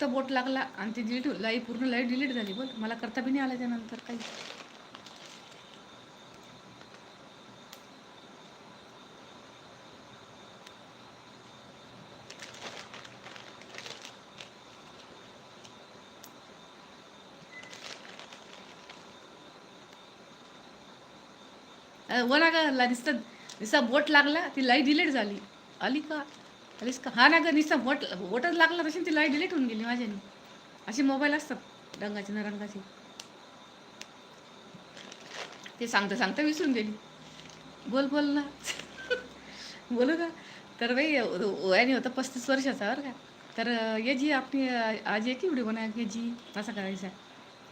फक्त बोट लागला आणि ती डिलीट लाईव्ह पूर्ण लाइट डिलीट झाली बोल. मला करता बी नाही आलं त्यानंतर काही. व का ग नुसतं नुसता बोट लागला ती लाइट डिलीट झाली. आली का? आलीस का हा ना ग निसा वट वटच लागला तशी ती लाइट डिलीट होऊन गेली माझ्याने. असे मोबाईल असतात रंगाचे ना रंगाचे ते सांगता सांगता विसरून गेली. बोल बोल ना. बोलू का? तर बाई वयाने होतं पस्तीस वर्षाचा बरं का. तर ये जी आपली आज एक व्हिडिओ बना ये जी असं करायचा.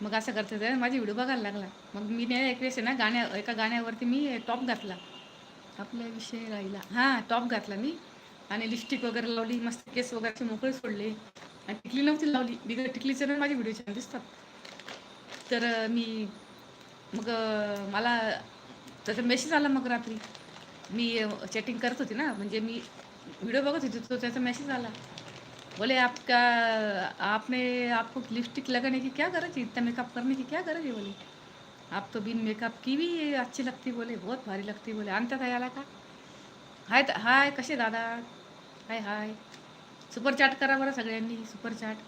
मग असं करते तर माझी व्हिडिओ बघायला लागला. मग मी नाही एक वेळेस आहे ना गाण्या एका गाण्यावरती मी टॉप घातला. आपला विषय राहिला. हां टॉप घातला मी. आणि लिपस्टिक वगैरे लावली मस्त केस वगैरे मोकळे सोडले आणि टिकली नव्हती लावली. बिगर टिकलीचे ना माझे व्हिडिओ छान दिसतात. तर मी मग मला त्याचा मेसेज आला मग रात्री. मी चॅटिंग करत होती ना. म्हणजे मी व्हिडिओ बघत होती तो त्याचा मेसेज आला. बोले आपका आपने आपको लिपस्टिक लगाने की क्या गरज है? इतना मेकअप करने की क्या गरज है? बोले. आप तो बिन मेकअप की भी अच्छी लगती बोले. बहुत भारी लगती बोले. आणतात याला का हाय हाय कसे दादा? हाय हाय. सुपर चॅट करा बरं सगळ्यांनी सुपर चॅट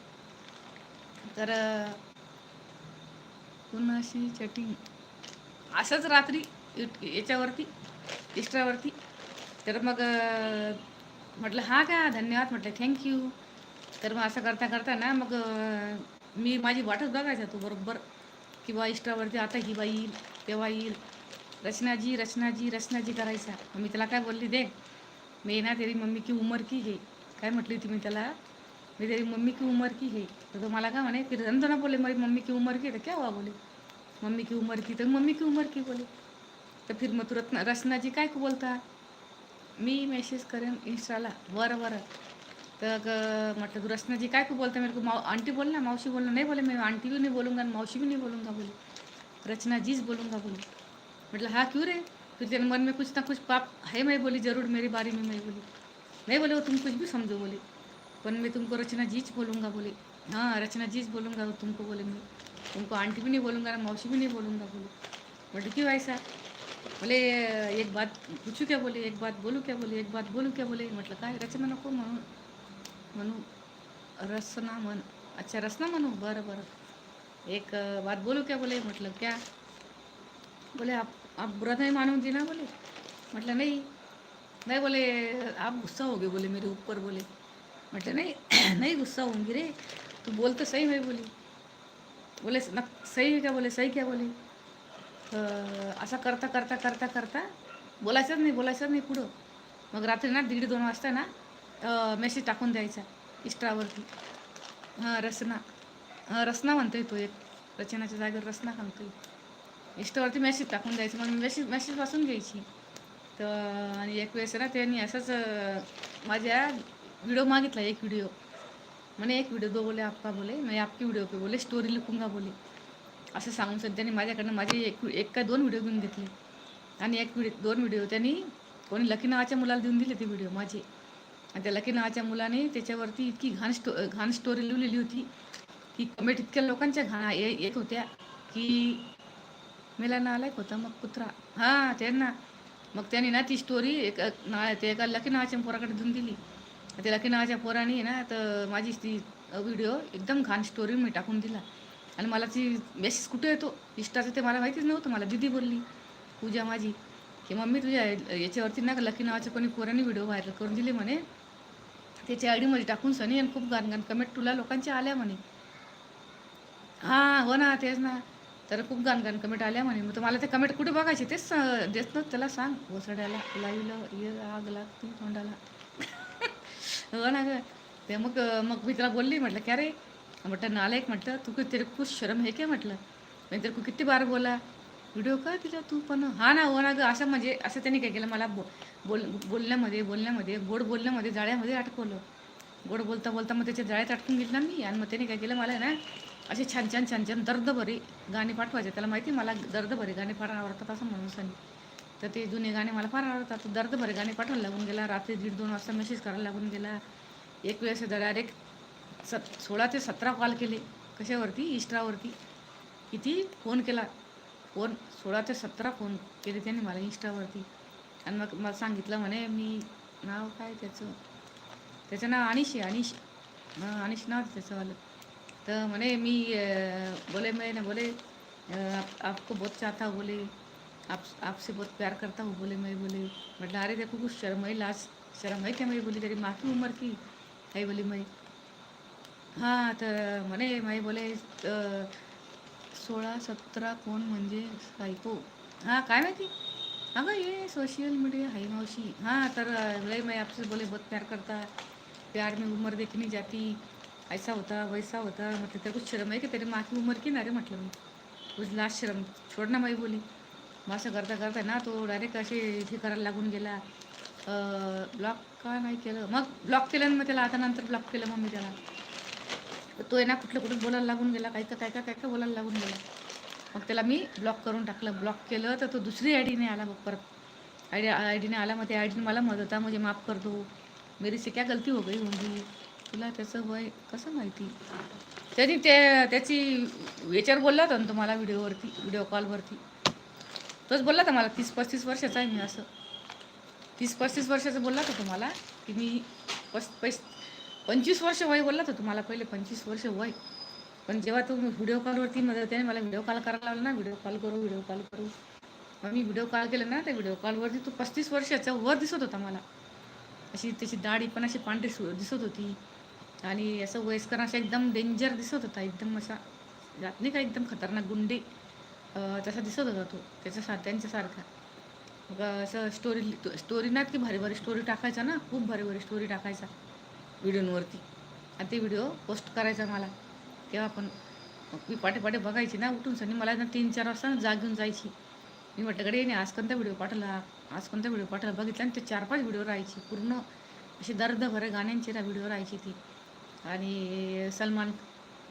तर कुणाशी चॅटिंग असंच रात्री याच्यावरती इंस्टावरती तर मग म्हटलं हा का? धन्यवाद. म्हटलं थँक्यू तर मग असं करता करता ना मग मी माझी वाटच बघायचा तू बरोबर. किंवा इंस्टावरती आता ही बाई येईल तेव्हा येईल. रचनाजी रचनाजी रचनाजी करायचा. मी त्याला काय बोलली दे. मी ना तेरी मम्मी की उमर की है. काय म्हटली होती मी त्याला? मी तेरी मम्मी की उमर की है. तर तो मला काय म्हणे फिर समजा ना बोले मेरी मम्मी की उमर की तर क्या हुआ बोले मम्मी की उमर की तर मम्मी की उमर की बोले तर फिर मग तू रत्ना रचनाजी काय को बोलता? मी मेसेज करेन इंस्टाला बरं बरं. तर म्हटलं तू रचनाजी काय को बोलता? मेरे को माव आंटी बोल ना मावशी बोलना नाही बोले मी आंटी भी नाही बोलूंगा मावशी भी नाही बोलूंगा बोले रचना जीच बोलूँगा बोले म्हटलं हा क्यू रे? फिर तेरे मन में कुछ ना कुछ पाप है, मैं बोली, ज़रूर, मेरे बारे में मैं बोली। नहीं बोले, वो तुम कुछ भी समझो, बोले। पर मैं तुमको रचना जीज बोलूँगा, बोले। हाँ रचना जीज बोलूँगा, वो तुमको बोले मैं तुमको आंटी भी नहीं बोलूँगा, ना मौसी भी नहीं बोलूँगा, बोले। बोले क्यों ऐसा? बोले, एक बात पूछू क्या? बोले। एक बात बोलू क्या? बोले। एक बात बोलू क्या? बोले। म्हटलं काय रचना नको म्हणून म्हणू रसना म्हण अच्छा रसना म्हणू बरं बरं। एक बात बोलू क्या? बोले। म्हटलं क्या? बोले, आप आप बुरा नहीं जी ना बोले? मतलब नहीं नहीं बोले आप गुस्सा हो गए बोले मेरे ऊपर बोले। मतलब नहीं नहीं गुस्सा होंगी रे तू बोल तो सही है बोली। बोले न सही है क्या बोले सही क्या बोले? असा असं करता करता करता करता बोलायचंच नाही बोलायचंच नाही पुढं. मग रात्री ना दीड दोन वाजता ना मेसेज टाकून द्यायचा इस्टावरती. हां रसना. हां रसना म्हणतोय तो एक रचनाच्या जागेवर रसना सांगतोय इंस्टावरती मेसेज टाकून द्यायचं. मग मेसेज मेसेज वाचून घ्यायची. तर आणि एक वेळेस ना त्यांनी असंच माझ्या व्हिडिओ मागितला एक व्हिडिओ म्हणे एक व्हिडिओ दो बोले आपका बोले मी आपकी व्हिडिओ पे बोले स्टोरी लिखूंगा बोले असं सांगून सर त्यांनी माझ्याकडनं माझे एक एक का दोन व्हिडिओ घेऊन घेतले. आणि एक व्हिडिओ दोन व्हिडिओ त्यांनी कोणी लकी नावाच्या मुलाला देऊन दिले ते व्हिडिओ माझे. आणि त्या लकी नावाच्या मुलाने त्याच्यावरती इतकी घाण स्टो घाण स्टोरी लिहिलेली होती. की कमेंट इतक्या लोकांच्या घाण येत होत्या की मेला नालायक होता मग कुत्रा. हां त्यांना मग त्यांनी ना ती स्टोरी एक ना ते एका लकी नावाच्या पोराकडे देऊन दिली. त्या लकी नावाच्या पोराने ना तर माझी ती व्हिडिओ एकदम घाण स्टोरी मी टाकून दिला. आणि मला ती मेसेज कुठे येतो? इष्टाचं ते मला माहितीच नव्हतं. मला दिदी बोलली पूजा माझी. की मम्मी तुझ्या याच्यावरती ना लकी नावाच्या कोणी पोराने व्हिडिओ व्हायरल करून दिले म्हणे. त्याच्या आय डीमध्ये टाकून सनी आणि खूप गाण कमेंट तुला लोकांच्या आल्या म्हणे. हां हो ना तेच ना. तर खूप गाण कमेंट आल्या म्हणे. मग तर मला ते कमेंट कुठे बघायचे? तेच देत ना त्याला सांग. घोसड्याला लाईला. ये आग लागती तोंडाला. हो ना ग. ते मग मग मी त्याला बोलली म्हटलं क्या रे? म्हटलं नालायक. म्हटलं तू किती तेरे खूप शरम हे काय? म्हटलं. मी तर किती बार बोला. व्हिडिओ का तिला तू पण? हा ना हो ना ग. असं म्हणजे असं त्यांनी काय केलं? मला बो बोल बोलण्यामध्ये बोलण्यामध्ये गोड बोलण्यामध्ये जाळ्यामध्ये अटकवलं. गोड बोलता बोलता मग त्याच्या जाळ्यात अटकून घेतला मी. आणि मग त्याने काय केलं? मला ना असे छान छान छान छान दर्दभरी गाणी पाठवायचे. त्याला माहिती आहे मला दर्दभरी गाणी फार आवडतात असं म्हणून सांग तर ते जुने गाणे मला फार आवडतात. दर्दभरी गाणी पाठवायला लागून गेला. रात्री दीड दोन वाजता मेसेज करायला लागून गेला. एक वेळेस डायरेक्ट सत सोळा ते सतरा कॉल केले. कशावरती? इंस्टावरती किती? फोन केला. फोन सोळा ते सतरा फोन केले त्याने मला इंस्टावरती आणि मग मला सांगितलं म्हणे मी नाव काय त्याचं? त्याचं नाव अनिश आहे अनिश. अनिश नाव त्याचं आलं तर म्हणे मी बोले मैं ना बोले आप, आपको बहुत चाहता हूँ बोले। आप आपसे बहुत प्यार करता हूँ बोले मैं बोले। मतलब अरे देखो कुछ शर्म है लाज शर्म है क्या मैं बोली? तेरी माँ की उम्र की? है बोली मैं। हां तर म्हणे माई बोले सोळा सतरा कोण म्हणजे सायको हां काय माहिती? अगं ये सोशल मीडिया है मावशी हां तर बोले मैं आपसे बोले बहुत प्यार करता। प्यार में उम्र देखनी जाती। ऐसा होता वैसा होता म्हटलं तेरे कुछ शर्म आहे की त्याने माँ की की ना रे म्हटलं मी कुछ लास्ट शरम। छोड ना माई बोली। मग असं करता करता ना तो डायरेक्ट असे हे करायला लागून गेला। ब्लॉक का नाही केलं. मग ब्लॉक केलं मग त्याला आता नंतर ब्लॉक केलं मग मी त्याला तो आहे ना कुठलं कुठं बोलायला लागून गेला काय का काय काय काय बोलायला लागून गेला. मग त्याला मी ब्लॉक करून टाकलं. ब्लॉक केलं तर तो दुसरी आय डीने आला मग परत. आय डी आय डीने आला मग त्या आय डीने मला मदत होता म्हणजे माफ कर दो मेरी से क्या गलती हो गई होगी? तुला त्याचं वय कसं माहिती? त्याची ते त्याची याच्यावर बोलला होता ना तुम्हाला व्हिडिओवरती व्हिडिओ कॉलवरती? तोच बोलला होता मला तीस पस्तीस वर्षाचा आहे मी असं. तीस पस्तीस वर्षाचं बोलला होता तुम्हाला की मी पस पैस पंचवीस वर्ष वय बोलला होता तुम्हाला पहिले पंचवीस वर्ष वय. पण जेव्हा तू व्हिडिओ कॉलवरती मदत त्याने मला व्हिडिओ कॉल करायला लावला ना व्हिडिओ कॉल करू व्हिडिओ कॉल करू. मग मी व्हिडिओ कॉल केला ना त्या व्हिडिओ कॉलवरती तू पस्तीस वर्षाचा वर दिसत होता मला. अशी त्याची दाढी पण अशी पांढरी सु- दिसत होती. आणि असं वयस्कर असा एकदम डेंजर दिसत होता. एकदम असा जात नाही का एकदम खतरनाक गुंडे तसा दिसत होता तो त्याच्या सा त्यांच्यासारखा मग असं स्टोरी स्टोरी ना की भारी भारी स्टोरी टाकायचा ना खूप भारी भारी स्टोरी टाकायचा. व्हिडिओवरती. आणि ते व्हिडिओ पोस्ट करायचा मला. तेव्हा पण मी पाठे बघायची ना उठून सनी मला ना तीन चार वाजता ना जाग घेऊन जायची. मी म्हटलं कडे नाही आज कोणता व्हिडिओ पाठवला? आज कोणता व्हिडिओ पाठवला? बघितला आणि ते चार पाच व्हिडिओ राहायची. पूर्ण अशी दर्द भरे गाण्यांची व्हिडिओ राहायची ती. आणि सलमान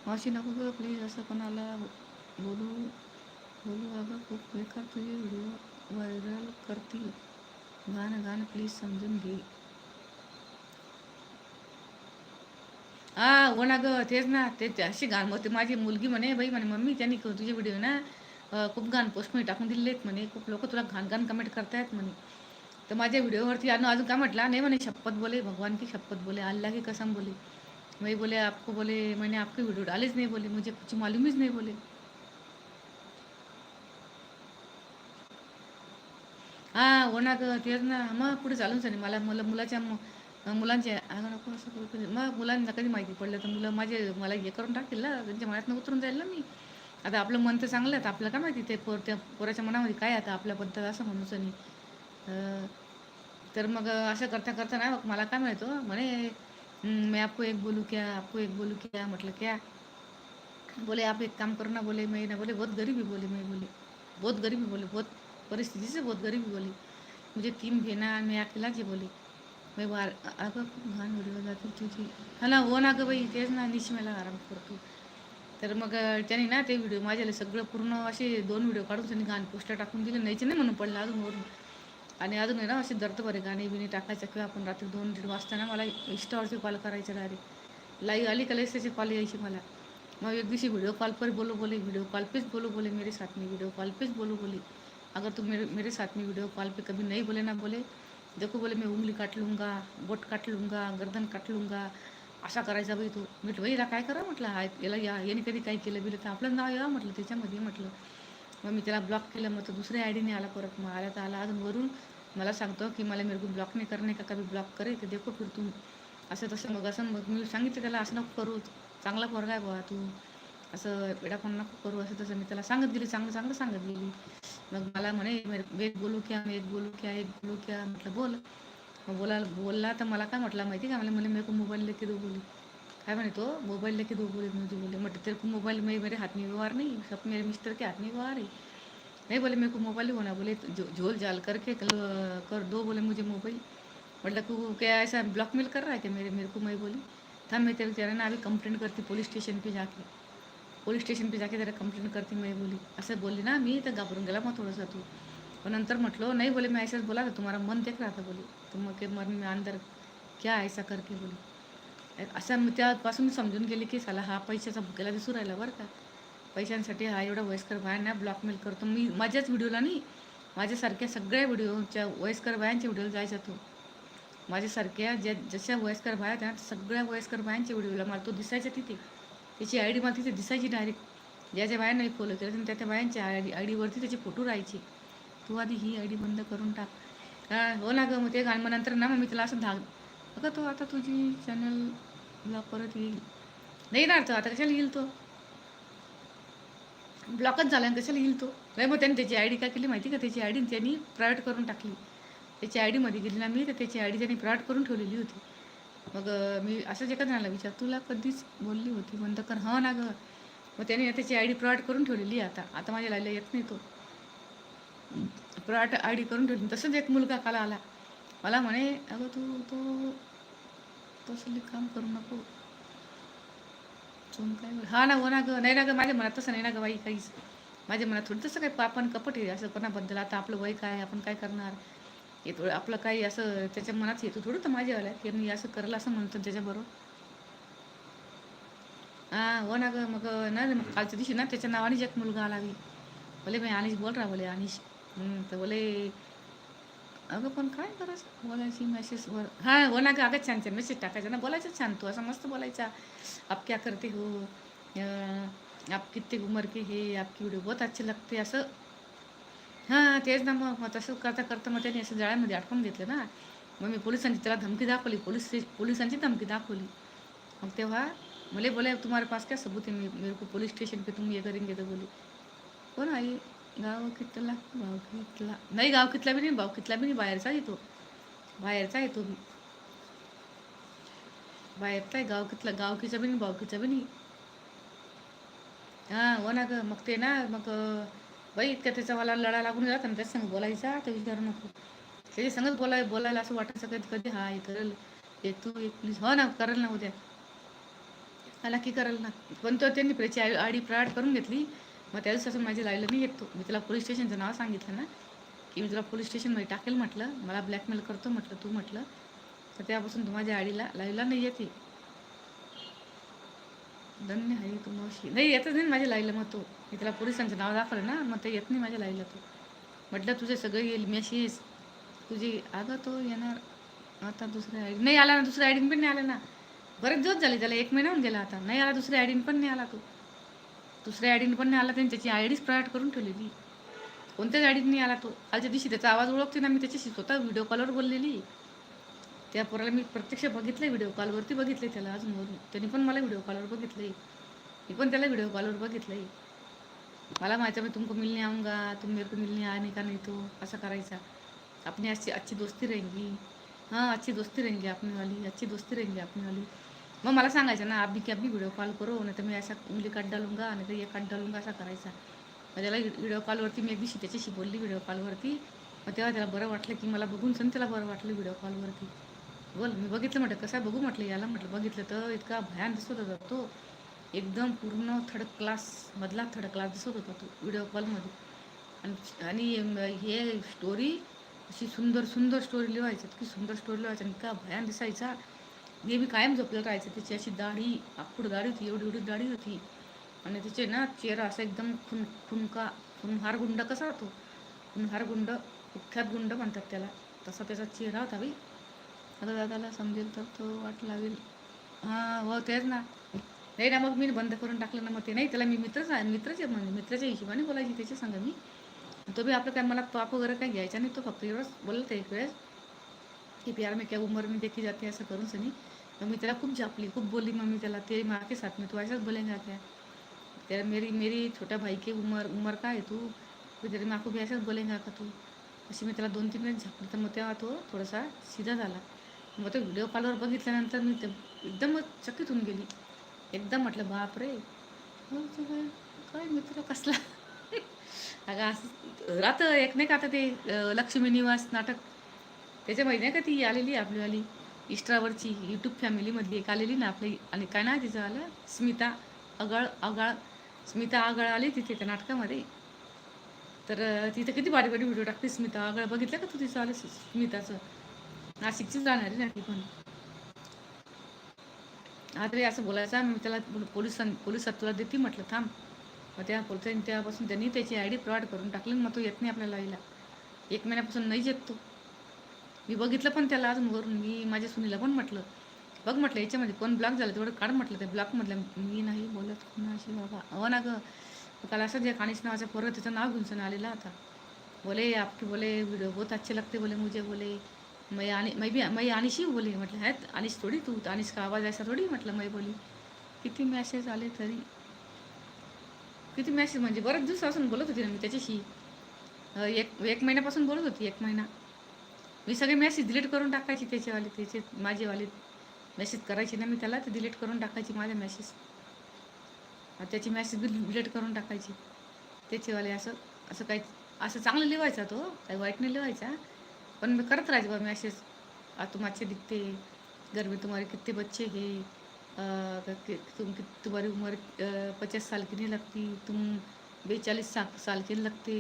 मावशी नको गं प्लीज असं कोणाला बोलू बोलू अगं खूप बेकार तुझे व्हिडिओ व्हायरल करतील. गाणं गाणं प्लीज समजून घे. हा हो ना गं तेच ना ते अशी गाणं होते. माझी मुलगी म्हणे बाई म्हणे मम्मी त्यांनी तुझे व्हिडिओ ना खूप गाण पोस्टमध्ये टाकून दिलेले आहेत म्हणे. खूप लोक तुला घाण घाण कमेंट करतायत म्हणे. तर माझ्या व्हिडिओवरती अजून अजून काय म्हटला? नाही म्हणे शपथ बोले भगवान की शपथ बोले अल्ला की कसम बोले. वही बोले आपको बोले मैंने आपके वीडियो डालेच नहीं बोले मुझे कुछ मालूम ही नहीं बोले। हा हो ना गं तेच ना मग पुढे चालून नाही मला मला मुलाच्या मुलांच्या मुलांचे अगं नको असं करू कधी मग मुलांना कधी माहिती पडलं तर मुलं माझे मला हे करून टाकतील ना त्यांच्या मनातनं उतरून जाईल ना मी। आता आपलं मन तर चांगलं आहे आपलं आपल्याला काय माहिती ते पोर त्या पोराच्या मनामध्ये काय आता आपल्याबद्दल असं म्हणूच नाही. तर मग असं करता करता नाही मग मला काय मिळतो हो, म्हणे मैं आपको एक बोलूँ क्या? आपको एक बोलूँ क्या? म्हटलं क्या? बोले आप एक काम करो ना बोले मैं ना बोले बहुत गरीबी बोले मैं बोले बहुत गरीबी बोले बहुत परिस्थिति से बहुत गरीबी बोली। मुझे तीन बहना मैं अकेला जी बोली। मैं बार अगं खूप घाण व्हिडिओ हो जाते तुझी हा ना हो ना गं बाई तेच ना निशिमेला आराम करतो तर मग त्याने ना ते व्हिडिओ माझ्याला सगळं पूर्ण असे दोन व्हिडिओ काढून त्यांनी गाणं पोस्टर टाकून दिले नाहीचे नाही म्हणून पडलं अजून वरून. आणि अजून आहे ना असे दर्द बरे गाणे बिणे टाकायचं किंवा आपण रात्री दोन दीड वाजताना मला इंस्टावरती कॉल करायचं डायरेक्ट लाईव्ह आली का त्याची कॉल यायची मला. मग एक दिवशी व्हिडिओ कॉल पर बोलो बोले वीडियो कॉल पे बोलो बोले मेरे साथ में वीडियो कॉल पे बोलो बोले. अगर तुम मेरे मेरे साथ में वीडियो कॉल पे कभी नहीं बोले ना बोले देखो बोले मैं उंगली काट लूंगा बोट काट लूँगा गर्दन काट लूंगा असा करायचा बाई तू. म्हटलं बाई याला काय करा? म्हटलं हा याला या याने कधी काय केलं बिलं तर आपलं नाव या म्हटलं त्याच्यामध्ये म्हटलं. मग मी त्याला ब्लॉक केलं. मग तो दुसऱ्या आय डीने आला परत. मग आला तर आला. अजून वरून मला सांगतो की मला मेरे को ब्लॉक नाही करणे का? कभी ब्लॉक करे तर देखो फिर तू. असं तसं मग असं मग मी सांगितलं त्याला असं नको करू. चांगला पोरगा आहे बाबा तू. असं वेडापण नको करू. असं तसं मी त्याला सांगत गेली. चांगलं चांगलं सांगत गेली. मग मला म्हणे मेरे- एक बोलू क्या एक बोलू क्या एक बोलू क्या? म्हटलं बोल. मग बोला बोलला तर मला काय म्हटलं माहिती का? मला म्हणे मेरे को मोबाईल लेके दो बोली. काय म्हणे तो मोबाईल लेके दो बोले मुझे बोले म्हटलं, तेरे को मोबाइल में मेरे हाथ में व्यवहार नहीं, सब मेरे मिस्टर के हाथ में व्यवहार है. नहीं बोले, मेरे को मोबाइल ही होना बोले तो झोल झाल करके कल, कर दो, बोले मुझे मोबाइल मतलब तू क्या ऐसा ब्लॉकमेल कर रहा है क्या मेरे मेरे को? मैं बोली था मैं तेरे, तेरा ना अभी कंप्लेंट करती पुलिस स्टेशन पे जाके। पुलिस स्टेशन पे जाके तेरा कंप्लेंट करती, मैं बोली। असं बोलली ना, मी तर घाबरून गेला मग थोडंसं तू. पण नंतर म्हटलो, नहीं बोले, मैं ऐसा बोला था, तुम्हारा मन देख रहा था, बोली. तो के मन में अंदर क्या ऐसा करके, बोली. असं मी त्यापासून समजून गेले की साला हा पैशाचा भुकेला दिसू राहिला बरं का. पैशांसाठी हा एवढा वयस्कर बायांना ब्लॉकमेल करतो. मी माझ्याच व्हिडिओला नाही माझ्यासारख्या सगळ्या व्हिडिओच्या वयस्कर बायांच्या व्हिडिओला जायचा तो माझ्यासारख्या ज्या जशा वयस्कर बाया त्या सगळ्या वयस्कर बायांच्या व्हिडिओला मला तो दिसायचा तिथे. त्याची आय डी मला तिथे दिसायची डायरेक्ट ज्या ज्या बायांना फॉलो केलं त्या त्या बायांच्या आय डी आय डीवरती त्याचे फोटो राहायचे. तू आधी ही आय डी बंद करून टाक. हो ना गं मग ते गाणं नंतर ना मग मी त्याला असं धाग अगं तो आता तुझी चॅनलला परत येईल. नाही येणार तो आता कशाला येईल तो? ब्लॉकच झाला आणि कशाला येईल तो? नाही मग त्यांनी त्याची आय डी काय केली माहिती का? त्याची आय डी त्यांनी प्रायव्हेट करून टाकली. त्याची आय डीमध्ये गेली ना मी तर त्याची आय डी त्यांनी प्रायव्हेट करून ठेवलेली होती. मग मी असंच एका झाला विचार तुला कधीच बोलली होती? बंद कर. हो ना गं. मग त्याने त्याची आय डी प्रायव्हेट करून ठेवलेली आता. आता माझ्या लायला येत नाही तो. प्रायव्हेट आय डी करून ठेवली. तसंच एक मुलगा काला आला. मला म्हणे अगं तू तो तसं काम करू नको. चून काय हा ना हो ना गं. नाही ना गं माझ्या मनात तसं नाही ना गं बाई काहीच. माझ्या मनात थोडी तसं काही पापण कपट आहे असं कोणाबद्दल. आता आपलं वय काय आपण काय करणार? हे थोडं आपलं काही असं त्याच्या मनात येतो थोडं तर माझ्यावाला की मी असं करलं असं म्हणतो त्याच्याबरोबर. हां हो ना गं. मग ना मग कालच्या दिवशी ना त्याच्या नावानेच एक मुलगा आला मी बोले मी अनिश बोल रहा बोले अनिश. तर बोले अगं पण काय करायचं? बोलायची मेसेजवर हां हो ना गं अगं छान छान मेसेज टाकायचा ना. बोलायचं छान तू असं मस्त बोलायचा. आप क्या करते हो? आप किती उमर के हे? आपकी व्हिडिओ बहुत अच्छे लगते असं. हां तेच ना मग. मग तसं करता करता मग त्यांनी असं जाळ्यामध्ये अडकून घेतलं ना. मग मी पोलिसांची त्याला धमकी दाखवली पोलीस पोलिसांची धमकी दाखवली. मग तेव्हा मला बोले तुम्हारे पास क्या सबूत है? मेरे को पुलिस स्टेशन पे तुम ये करेंगे तो बोली. हो ना आई? गाव कितला कितला नाही गाव कितला बी नाही भाव कितला बी नाही बाहेरचा येतो. बाहेरचा येतो मी. बाहेरचा आहे गाव कितला गावकीचा बी नाही भावकीचा बी नाही. हां हो ना गं मग ते ना मग बाई इतक्या त्याचा मला लढा लागून जात ना त्याच्या संग बोलायचा तर विचारू नको. त्याच्या संगच बोलाय बोलायला असं वाटायचं कधी कधी हा हे करेल हे तू एक प्लीज हो ना करेल ना उद्या. आला की करेल ना. पण तो त्यांनी प्रेची आडी प्राड करून घेतली. मग त्या दिवसापासून माझी लाईला नाही येत मी त्याला पोलीस स्टेशनचं नाव सांगितलं ना की मी तुला पोलीस स्टेशनमध्ये टाकेल म्हटलं मला ब्लॅकमेल करतो म्हटलं तू म्हटलं. तर त्यापासून तू माझ्या आडीला लाईला नाही येते धन्य आहे तू मावशी. नाही येतच नाही माझ्या लाईला मग तो. मी त्याला पोलिसांचं नाव दाखवलं ना मग ते येत नाही माझ्या लाईला तो. म्हटलं तुझे सगळं येईल मेसेज तुझी अगं तो येणार. आता दुसऱ्या आयडी नाही आला ना दुसऱ्या आयडीन पण नाही आला ना. बरेच दिवस झाले त्याला एक महिना होऊन गेला आता. नाही आला दुसऱ्या आयडीन पण नाही आला तो. दुसऱ्या आयडीन पण नाही आला त्यांच्याची आय डीच प्रायव्हेट करून ठेवलेली. कोणत्याच आयडीत नाही आला तो. आजच्या दिवशी त्याचा आवाज ओळखते ना मी त्याच्याशी स्वतः व्हिडिओ कॉलवर बोललेली. त्या पोराला मी प्रत्यक्ष बघितलं व्हिडिओ कॉलवरती बघितले त्याला अजून वरून. त्यांनी पण मला व्हिडिओ कॉलवर बघितले मी पण त्याला व्हिडिओ कॉलवर बघितलंय. मला माहिती मी तुमको मिलने आऊंगा तुम मेरे को मिलने आने का नाही तो असं करायचा. अपनी अच्छी अच्छी दोस्ती रहेंगी. हाँ अच्छी दोस्ती रहेंगी अपनी वाली अच्छी दोस्ती रहेंगी अपनी वाली. मग मला सांगायचं ना अभी की अभी व्हिडिओ कॉल करो नाही तर मी असा उंगली काट डालूंगा नाही तर एक काट डालूंगा असा करायचा. मग त्याला व्हिडिओ कॉलवरती मी एक दिवशी त्याच्याशी बोलली व्हिडिओ कॉलवरती मग तेव्हा त्याला बरं वाटलं की मला बघून सण त्याला बरं वाटलं व्हिडिओ कॉलवरती बोल मी बघितलं म्हटलं कसं बघू म्हटलं याला म्हटलं बघितलं तर इतका भयान दिसत होता तो. एकदम पूर्ण थर्ड क्लास मधला थर्ड क्लास दिसत होता तो व्हिडिओ कॉलमध्ये आणि आणि हे स्टोरी अशी सुंदर सुंदर स्टोरी लिहायची इतकी सुंदर स्टोरी लिहायची आणि इतका भयान दिसायचा. नेहमी कायम झोपलं राहायचं. त्याची अशी दाढी आखूड दाढी होती एवढी एवढी दाढी होती. आणि तिचे ना चेहरा असा एकदम खुन खुनका खुनहार गुंड कसा होतो? खुनहार गुंड कुख्यात गुंड म्हणतात त्याला. तसा त्याचा चेहरा होता बी आता दादाला समजेल तर तो वाट लागेल हां हो तेच ना. नाही ना मग मी बंद करून टाकलं ना मग ते नाही. त्याला मी मित्रच आहे मित्रच आहे म्हणजे मित्राच्या हिशोबाने बोलायची त्याच्या सांगा मी. तो बी आपलं काय मला पाप वगैरे काही घ्यायचा नाही तो फक्त एवढंच बोलत एक वेळेस. की प्यार में क्या उम्र में देखी जाते असं करून सनी। मग मी त्याला खूप झापली खूप बोलली मग मी त्याला तेरी माँ के साथ में तू ऐसाच बोलेंगा क्या? तेरा मेरी मेरी छोटा भाई की उम्र उम्र का है तू। तो तेरी माँ को भी ऐसाच बोलेंगा का तू? अशी मी त्याला दोन तीन वेळेस झापली तर मग तेव्हा तो थोडासा सीधा झाला. मग तो व्हिडिओ कॉलवर बघितल्यानंतर मी ते एकदमच चकित होऊन गेली. एकदम म्हटलं बाप रे काय मित्र कसला? अगं असं राहतं एक नाही का आता ते लक्ष्मी निवास नाटक त्याच्यामध्ये नाही का ती आलेली आपलीवाली इस्ट्रावरची यूट्यूब फॅमिलीमधली एक आलेली ना आपली. आणि काय ना तिचं आलं स्मिता अगळ अगाळ. स्मिता आगळ आली तिथे त्या नाटकामध्ये. तर तिथे तिथं किती भारी भारी व्हिडिओ टाकते स्मिता आगळ बघितलं का तू तिचं आलं स्मिताचं? नाशिकचीच जाणार आहे ना ती पण. हा तरी असं बोलायचं मी त्याला पोलिसां पोलिसात तुला देते म्हटलं थांब. मग त्या पोलिसांनी त्यापासून त्यांनी त्याची आय डी प्रोव्हाइड करून टाकली मग तो येत नाही आपल्याला यायला एक महिन्यापासून नाही येत तो. मी बघितलं पण त्याला अजून वरून. मी माझ्या सुनीला पण म्हटलं. बघ म्हटलं याच्यामध्ये कोण ब्लॉक झालं तेवढं काढ म्हटलं. त्या ब्लॉकमधलं मी नाही बोलत कोणाशी बाबा. अहो ना गं काल असं जे कानिश नावाचा पोरं त्याचं नाव घेऊन सण आलेला होता. बोले आपके बोले वीडियो बहुत अच्छे लगते बोले मुझे बोले. मैं आनी मैं भी मैं आनिश बोले. बोली म्हटलं आहेत अनिश थोडी तू? अनिश का आवाज असा थोडी? म्हटलं मैं बोली किती मॅसेज आले तरी. किती मॅसेज म्हणजे बरेच दिवसापासून बोलत होती ना मी त्याच्याशी. एक एक महिन्यापासून बोलत होती एक महिना. मी सगळे मेसेज डिलीट करून टाकायची त्याचेवाले त्याचे माझेवाले. मेसेज करायची ना मी त्याला ते डिलीट करून टाकायची माझे मेसेज त्याची मेसेज बी डिलीट करून टाकायची. त्याचेवाले असं असं काही असं चांगलं लिवायचा तो काही वाईट नाही लिवायचा. पण मी करत राहायचे बा मेसेज आ तुम दिखते घर में तुम्हारे कितने बच्चे हे. कि- तुम कि- तुम्हारी उम्र पचास साल की नाही लागती. तुम बेचाळीस सा साल की लगते.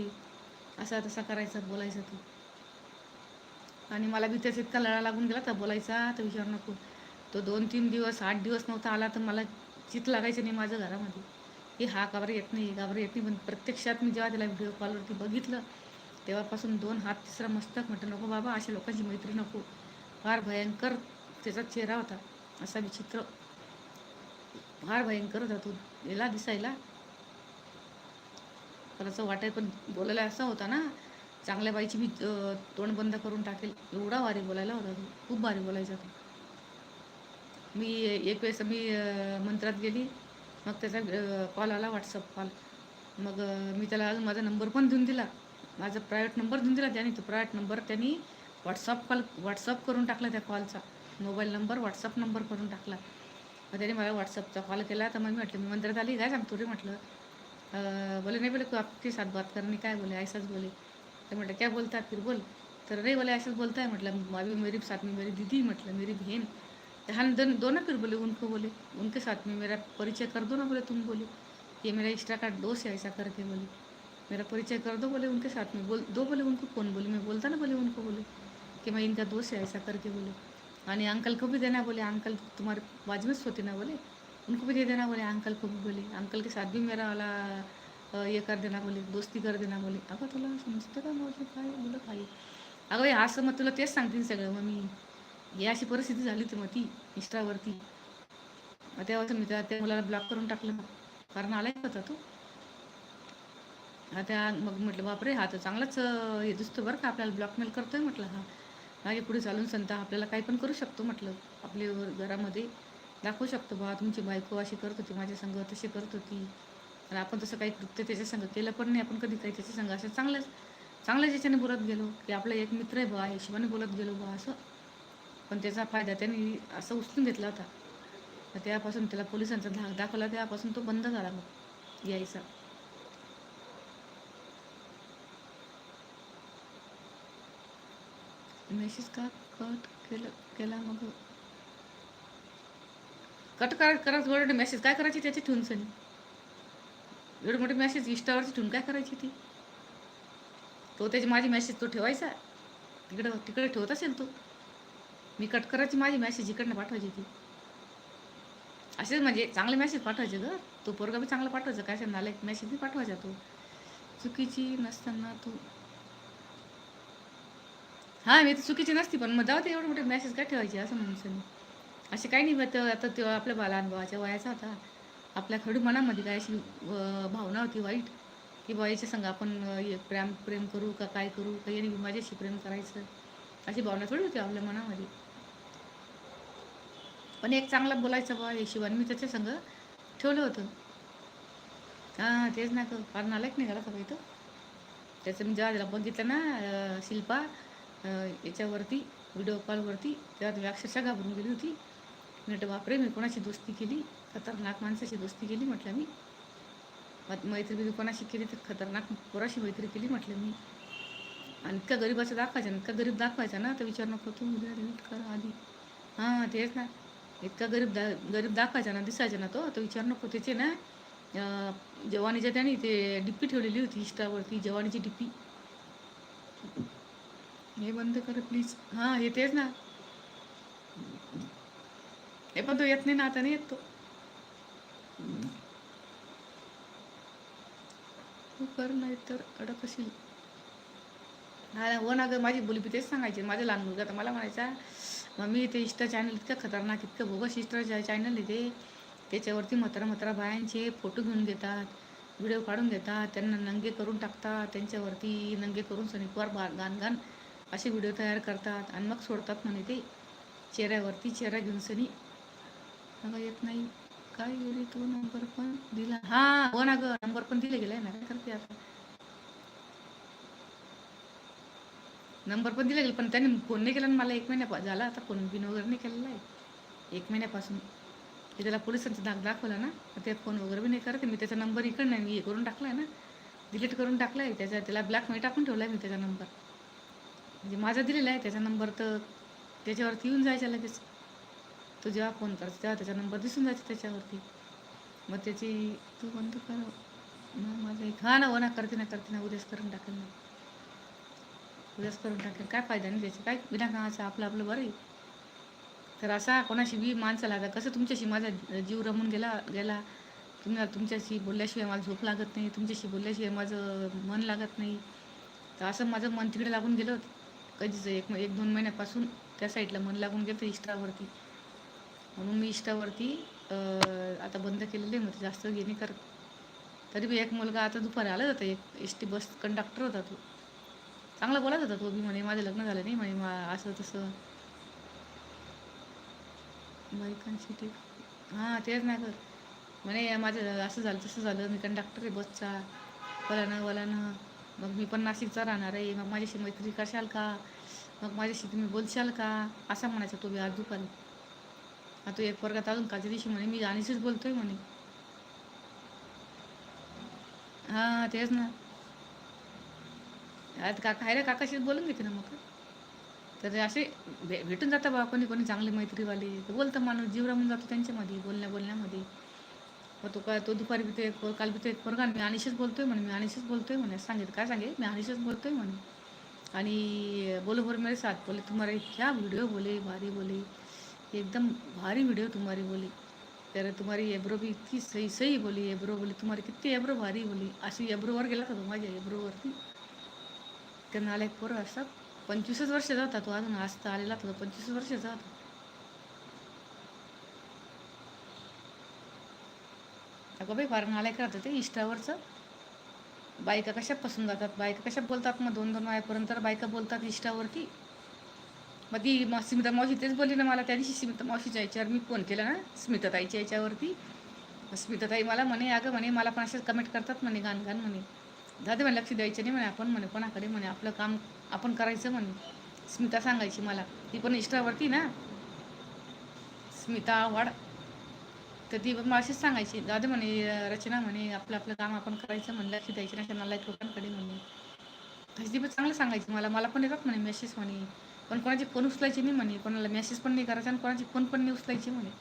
असा तसा करायचा बोलायचा तू. आणि मला बी त्याचा इतका लढा लागून गेला तर बोलायचा तर विचार नको. तो दोन तीन दिवस आठ दिवस नव्हता आला तर मला चित लागायचं नाही माझं घरामध्ये. की हा का येत नाही का येत नाही पण प्रत्यक्षात मी जेव्हा त्याला व्हिडिओ कॉलवरती बघितलं तेव्हापासून दोन हात तिसरा मस्तक म्हटलं नको बाबा अशा लोकांची मैत्री नको. फार भयंकर त्याचा चेहरा होता असा विचित्र. फार भयंकर होता तो गेला दिसायला. पण असं वाटाय पण बोलायला असा होता ना चांगल्या बाईची मी तोंड बंद करून टाकेल. एवढा भारी बोलायला होता तो. खूप भारी बोलायचा तो. मी एक वेळेस मी मंत्रात गेली. मग त्याचा कॉल आला व्हॉट्सअप कॉल मग मी त्याला अजून माझा नंबर पण देऊन दिला. माझा प्रायव्हेट नंबर देऊन दिला त्याने. तो प्रायव्हेट नंबर त्यांनी व्हॉट्सअप कॉल व्हॉट्सअप करून टाकला त्या कॉलचा मोबाईल नंबर व्हॉट्सअप नंबर करून टाकला. मग त्याने मला व्हॉट्सअपचा कॉल केला. तर मग मी म्हटलं मी मंत्रात आली काय सांगतो रे? म्हटलं बोले नाही बोले तू आपके साथ बात करणे काय बोले? ऐसाच बोले. तर म्हटलं क्या बोलता फिर बोल. तर नहीं बोले ऐसाच बोलता है? म्हटलं अभी मेरी साथ में मेरी दीदी म्हटलं मेरी बहन. तो हम दोन दोनों फिर बोले उनको बोले उनके साथ में मेरा परिचय कर दो ना बोले तुम बोले ये मेरा एक्स्ट्रा का दोस्त है ऐसा करके बोले मेरा परिचय कर दो बोले उनके साथ में बोल दो बोले उनको कौन बोले मैं बोलता ना बोले उनको बोले कि मैं इनका दोस्त है ऐसा करके बोले आणि अंकल को भी देना बोले अंकल तुम्हारे बाजू में सोते ना बोले उनको भी दे देना बोले अंकल को भी बोले अंकल के साथ भी मेरा वाला हे कर देना बोले दोस्ती कर देना बोले. अगं तुला समजतं का माझं काय? बोलत आहे अगं हे असं मग तुला तेच सांगते सगळं. मग मी ही अशी परिस्थिती झाली होती मग ती इंस्टावरती. मग तेव्हा मी त्या त्या मुलाला ब्लॉक करून टाकलं मग. कारण आलाय होता तो? आता मग म्हटलं बापरे हा तर चांगलाच हे दिसतो बरं का आपल्याला ब्लॉकमेल करतोय म्हटलं हा. मागे पुढे चालून संत आपल्याला काही पण करू शकतो म्हटलं. आपल्या घरामध्ये दाखवू शकतो बा तुमची बायको अशी करत होती माझ्या संग तशी करत होती. आणि आपण तसं काही कृत्य त्याच्या संग केलं पण नाही. आपण कधी काही त्याच्या संग असं चांगलंच चांगल्याच याच्याने बोलत गेलो की आपला एक मित्र आहे बा हिशोबाने बोलत गेलो बा असं. पण त्याचा फायदा त्यांनी असं उचलून घेतला होता. तर त्यापासून त्याला पोलिसांचा धाक दाखवला त्यापासून तो बंद झाला मग यायचा. मेसेज का कट केलं केला मग? कट करत करत एवढे मेसेज काय करायची त्याची ठेवून सनी? एवढे मोठे मेसेज इंस्टावरची ठेवून काय करायची ती? तो त्याची माझी मेसेज तो ठेवायचा. तिकडं तिकडे ठेवत असेल तो. मी कट करायची माझी मेसेज इकडनं पाठवायची ती. असेच म्हणजे चांगले मेसेज पाठवायचे ग. तो पोरगा बी चांगला पाठवायचा. काय असेल नाला एक मेसेज बी पाठवायचा तो. चुकीची नसताना तू. हां मी तर चुकीची नसती पण मग जाऊ ते एवढे मोठे मेसेज काय ठेवायचे? असं म्हणून असे काही नाही बा आता तो आपल्या बाला अनुभवाच्या वयाचा होता. आपल्या खडू मनामध्ये काय अशी भावना होती वाईट? की बा याच्या संग आपण प्रेम प्रेम करू का काय करू? का याने माझ्याशी प्रेम करायचं? अशी भावना थोडी होती आपल्या मनामध्ये. पण एक चांगला बोलायचा बा हिशोबाने मी त्याच्या संग ठेवलं होतं. हां तेच ना गं. फार नालायक नाही का बाई तो त्याचं मी जेव्हा त्याला बघितलं ना शिल्पा याच्यावरती व्हिडिओ कॉलवरती तेव्हा तुम्ही अक्षरशः घाबरून गेली होती. मिनटं म्हटलं बापरे मी कोणाशी दोस्ती केली खतरनाक माणसाची दोस्ती केली म्हटलं मी. मैत्री बित्री कोणाशी केली तर खतरनाक पोराशी मैत्री केली म्हटलं मी. आणि इतका गरीबाचं दाखवायचं ना इतका गरीब दाखवायचा ना तर विचार नको तू उद्या डिलीट कर आधी. हां तेच ना. इतका गरीब दा गरीब दाखवायचा ना दिसायचा ना तो तर विचार नको. त्याचे ना जवानीच्या त्याने ते डिप्पी ठेवलेली होती इष्टावरती जवानीची डिप्पी हे बंद कर प्लीज हां हे तेच ना. हे पण तो येत नाही ना आता नाही येत तो तू कर नाही तर अडकशील हा हो ना गं माझी बोली तेच सांगायची माझा लहान मुलगा तर मला म्हणायचा मम्मी ते इष्टा चॅनल इतकं खतरनाक इतकं बोगस इष्टा चॅनल आहे ते त्याच्यावरती म्हातारा म्हातारा बायांचे फोटो घेऊन घेतात व्हिडिओ काढून घेतात त्यांना नंगे करून टाकतात त्यांच्यावरती नंगे करून सनिकवार बा गाण गाण असे व्हिडिओ तयार करतात आणि मग सोडतात म्हणे ते चेहऱ्यावरती चेहरा घेऊन सनी अगं येत नाही. काय गेली तू नंबर पण दिला. हा हो ना गं नंबर पण दिले गेलाय ना काय करते आता? नंबर पण दिला गेला पण त्याने फोन नाही केला ना मला. एक महिन्या झाला आता फोन बिन वगैरे नाही केलेला आहे. एक महिन्यापासून. ते त्याला पोलिसांचा दाग दाखवला ना ते फोन वगैरे बी नाही करत मी त्याचा नंबर इकडं नाही मी हे करून टाकला आहे ना. डिलीट करून टाकला आहे त्याचा त्याला ब्लॅकमेल टाकून ठेवला आहे मी त्याचा नंबर म्हणजे माझा दिलेला आहे त्याचा नंबर तर त्याच्यावरती येऊन जायच्या लगेच. तो जेव्हा फोन करतो तेव्हा त्याचा नंबर दिसून जायचा त्याच्यावरती. मग त्याची तू बंद कर. मग माझं एक हा ना हो ना करते ना करते ना उद्याच करून टाकेल ना उद्याच करून टाकेल काय फायदा नाही त्याचा. काय विनाकामाचं आपलं आपलं बरं आहे. तर असा कोणाशी बी माणसाला आता कसं तुमच्याशी माझा जीव रमून गेला गेला. तुम्हाला तुमच्याशी बोलल्याशिवाय मला झोप लागत नाही. तुमच्याशी बोलल्याशिवाय माझं मन लागत नाही. तर असं माझं मन तिकडे लागून गेलं. कधीच एक एक दोन महिन्यापासून त्या साईडला मन लागून गेलं इस्टावरती म्हणून मी इष्टावरती आता बंद केलेलं आहे मग जास्त घेणे कर करत. तरी बी एक मुलगा आता दुपारी आला होता एक एस टी बस कंडक्टर होता तो. चांगला बोलत होता तो बी म्हणे माझं लग्न झालं नाही म्हणे मा असं तसं. बायकांशी ठीक हां तेच नाही कर म्हणे माझं असं झालं तसं झालं मी कंडक्टर आहे बसचा. वलानं वलानं. मग मी पण नाशिकचा राहणार आहे. मग माझ्याशी मैत्री करशाल का? मग माझ्याशी तुम्ही बोलशाल का? असा म्हणायचा तो बी आज दुपारी. आता एक वर्गात अजून कालच्या दिवशी म्हणे मी गाणीशीच बोलतोय म्हणे. हां तेच ना. आता काका आहे रे काकाशीच बोलून घेते ना मग. तर असे भे भेटून जातं बा कोणी कोणी चांगले मैत्रीवाले. तर बोलतं माणूस जीव रमून जातो त्यांच्यामध्ये बोलण्या बोलण्यामध्ये. मग तो काय तो दुपारी बी एक काल बी एक पोरगा मी अनिशच बोलतोय म्हणे मी अनिशच बोलतोय म्हणे. सांगितलं काय सांगे मी अनिशच बोलतोय म्हणे. आणि बोलो बरं मेरे साथ बोले तुम्हाला क्या व्हिडिओ बोले भारी बोले. एकदम भारी वीडियो तुम्हारी बोली। तर तुम्हारी एब्रो भी इतकी सही सही बोली एब्रो बोली। तुम्हारी किती एब्रो भारी बोली। अशी एब्रोवर गेला का तो माझ्या एब्रोवरती तर नाला पोरं असतात पंचवीसच वर्षाचा होता तो. अजून आज तर आलेला होता पंचवीस वर्षाचा होता. अगं बाई फार नालायक राहतं ते इष्टावरचं बायका कशा पसून जातात? बायका कशा बोलतात? मग दोन दोन वायापर्यंत बायका बोलतात इष्टावरती मग ती मग स्मिता मावशी तेच बोलली ना मला त्या दिवशी स्मिता मावशीच्या याच्यावर मी फोन केला ना स्मिताताईच्या याच्यावरती स्मिताताई मला म्हणे अगं म्हणे मला पण असेच कमेंट करतात म्हणे गाण गाण म्हणे. दादा म्हणे लक्ष द्यायचं नाही म्हणे आपण म्हणे कोणाकडे म्हणे आपलं काम आपण करायचं म्हणे. स्मिता सांगायची मला. ती पण इंस्टावरती ना. स्मिता वाड तर ती पण मला अशीच सांगायची दादा म्हणे रचना म्हणे आपलं आपलं काम आपण करायचं म्हणे लक्ष द्यायचं नाही त्यांना लोकांकडे म्हणे. तशी ती पण चांगलं सांगायची मला. मला पण येतात म्हणे मेसेज म्हणे. पण कोणाची फोन उचलायची नाही म्हणे. कोणाला मेसेज पण नाही करायचा आणि कोणाची फोन पण नाही उचलायची म्हणे.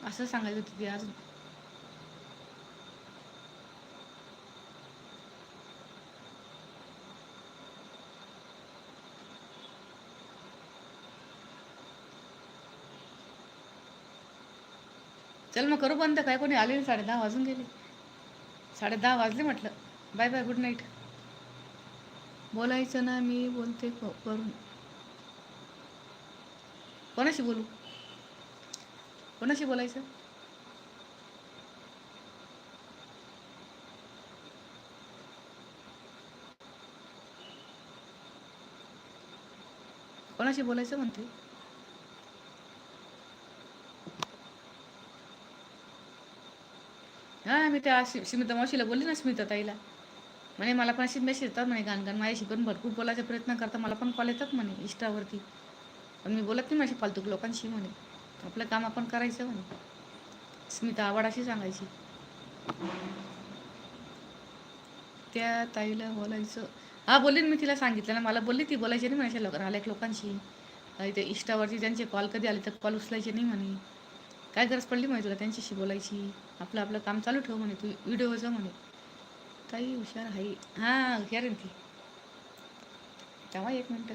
असं सांगायचं होती ती अजून. चल मग करू बंद. काय कोणी आले साडे दहा वाजून गेले. साडे दहा वाजले म्हटलं. बाय बाय गुड नाईट बोलायचं ना मी बोलते करून. कोणाशी बोलू? कोणाशी बोलायचं? कोणाशी बोलायचं म्हणते? हा मी त्या स्मिता मावशीला बोलली ना स्मिता ताईला. म्हणे मला पण अशी मेसेज येतात म्हणे गाण माझ्याशी पण भरपूर बोलायचा प्रयत्न करता मला पण कॉल येतात म्हणे इंस्टावरती पण मी बोलत नाही माझ्या फालतूक लोकांशी म्हणे. आपलं काम आपण करायचं म्हणे. स्मिता आवड अशी सांगायची. त्या ताईला बोलायचं. हा बोलीन मी तिला सांगितलं ना मला बोलली ती बोलायची नाही माझ्या लोक राहिल्या लोकांशी. इथे ते इंस्टावरती त्यांचे कॉल कधी आले तर कॉल उचलायचे नाही म्हणे. काय गरज पडली म्हणे तुला त्यांच्याशी बोलायची? आपलं आपलं काम चालू ठेव म्हणे तू व्हिडिओचं म्हणे. ताई हुशार आहे. हां हुशार आहे ती. तेव्हा एक मिनटं.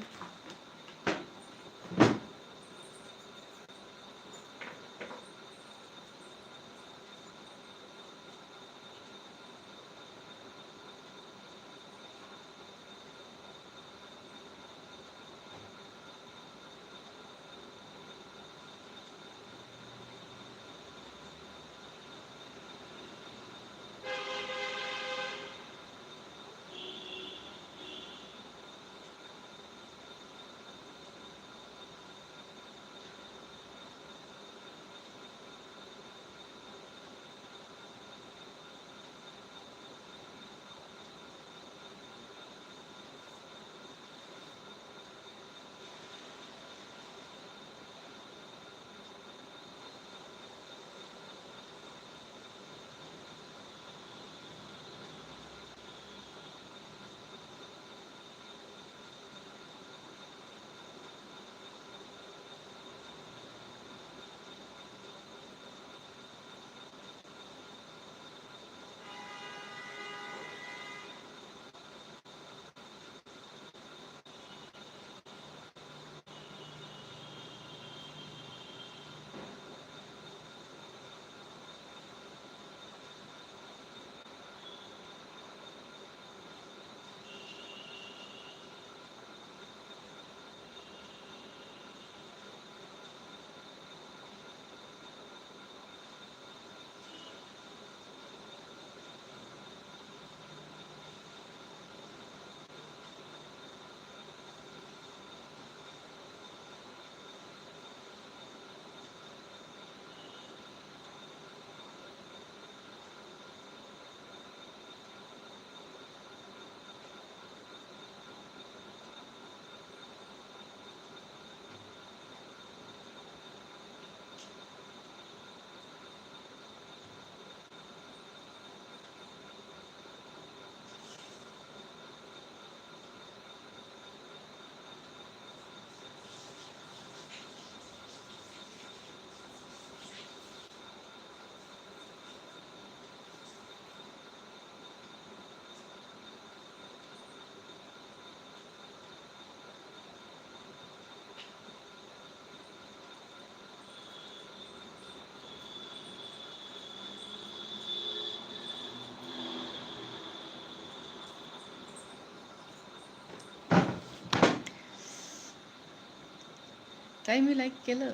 ताई मी लाईक केलं.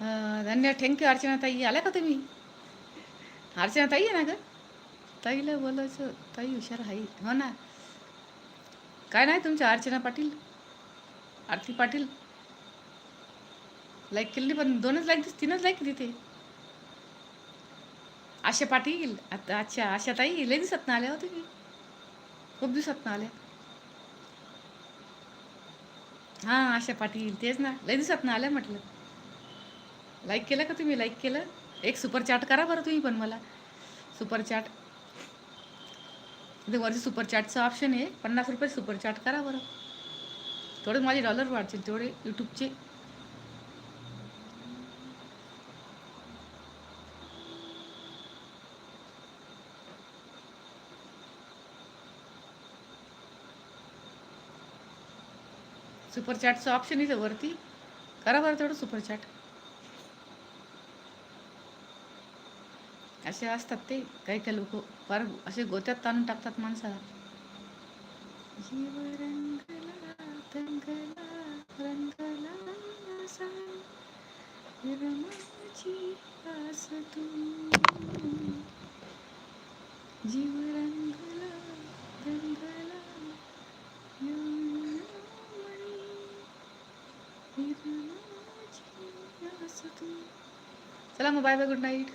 धन्यवाद थँक्यू अर्चना ताई. आल्या का तुम्ही? अर्चना ताई आहे ना ग? ताईला बोलायचं ताई हुशार आहे. हो ना. काय नाही तुमच्या अर्चना पाटील? आरती पाटील? लाईक केली पण दोनच लाईक दिस तीनच लाईक तिथे आशा पाटील आता अच्छा आशा ताई लय दिसत ना आल्या हो तुम्ही. खूप दिवसात ना आल्या. हां आशा पाटील तेच ना. लय दिवसात ना आल्या म्हटलं. लाईक केलं का तुम्ही? लाईक केलं? एक सुपर चॅट करा बरं तुम्ही पण मला. सुपर चॅट इथे वरती सुपर चॅटचं ऑप्शन आहे. पन्नास रुपये सुपर चॅट करा बरं. थोडे माझे डॉलर वाढतील तेवढे यूट्यूबचे सुपर चॅटचं ऑप्शन इथे वरती. करा बरं तेवढं सुपर चॅट असे असतात ते काही काही लोक. फार असे गोत्यात ताणून टाकतात माणसाला. जीव रंगला, चला मग बाय बाय गुड नाईट